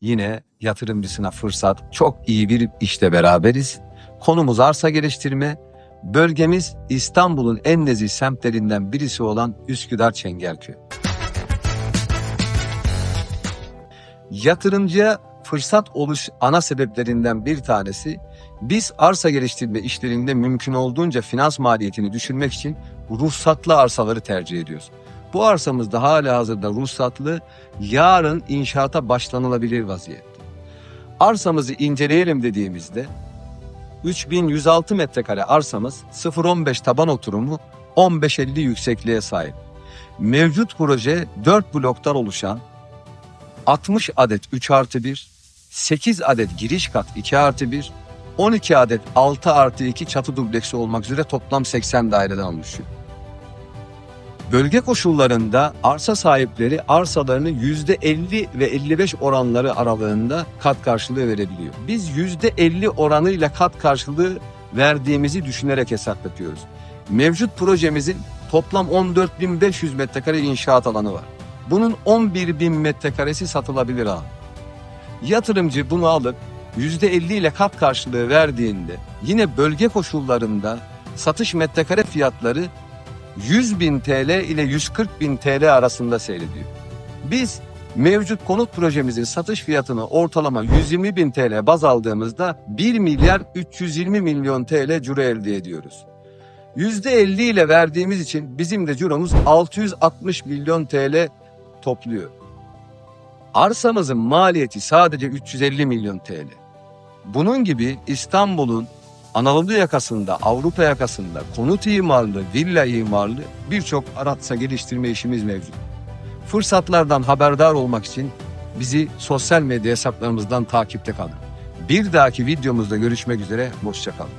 Yine yatırımcısına fırsat, çok iyi bir işte beraberiz. Konumuz arsa geliştirme. Bölgemiz İstanbul'un en nezih semtlerinden birisi olan Üsküdar Çengelköy. Yatırımcıya fırsat oluş ana sebeplerinden bir tanesi biz arsa geliştirme işlerinde mümkün olduğunca finans maliyetini düşürmek için ruhsatlı arsaları tercih ediyoruz. Bu arsamızda hala hazırda ruhsatlı, yarın inşaata başlanılabilir vaziyette. Arsamızı inceleyelim dediğimizde 3106 metrekare arsamız 0.15 taban oturumu 15.50 yüksekliğe sahip. Mevcut proje 4 bloktan oluşan 60 adet 3 artı 1, 8 adet giriş kat 2 artı 1, 12 adet 6 artı 2 çatı dubleksi olmak üzere toplam 80 daireden oluşuyor. Bölge koşullarında arsa sahipleri arsalarını %50 ve 55 oranları aralığında kat karşılığı verebiliyor. Biz %50 oranıyla kat karşılığı verdiğimizi düşünerek hesaplatıyoruz. Mevcut projemizin toplam 14.500 metrekare inşaat alanı var. Bunun 11.000 metrekaresi satılabilir alan. Yatırımcı bunu alıp %50 ile kat karşılığı verdiğinde yine bölge koşullarında satış metrekare fiyatları 100 bin TL ile 140 bin TL arasında seyrediyor. Biz mevcut konut projemizin satış fiyatını ortalama 120 bin TL baz aldığımızda 1 milyar 320 milyon TL ciro elde ediyoruz. %50 ile verdiğimiz için bizim de ciromuz 660 milyon TL topluyor. Arsamızın maliyeti sadece 350 milyon TL. Bunun gibi İstanbul'un Anadolu yakasında, Avrupa yakasında konut imarlı, villa imarlı birçok aratsa geliştirme işimiz mevcut. Fırsatlardan haberdar olmak için bizi sosyal medya hesaplarımızdan takipte kalın. Bir dahaki videomuzda görüşmek üzere, hoşçakalın.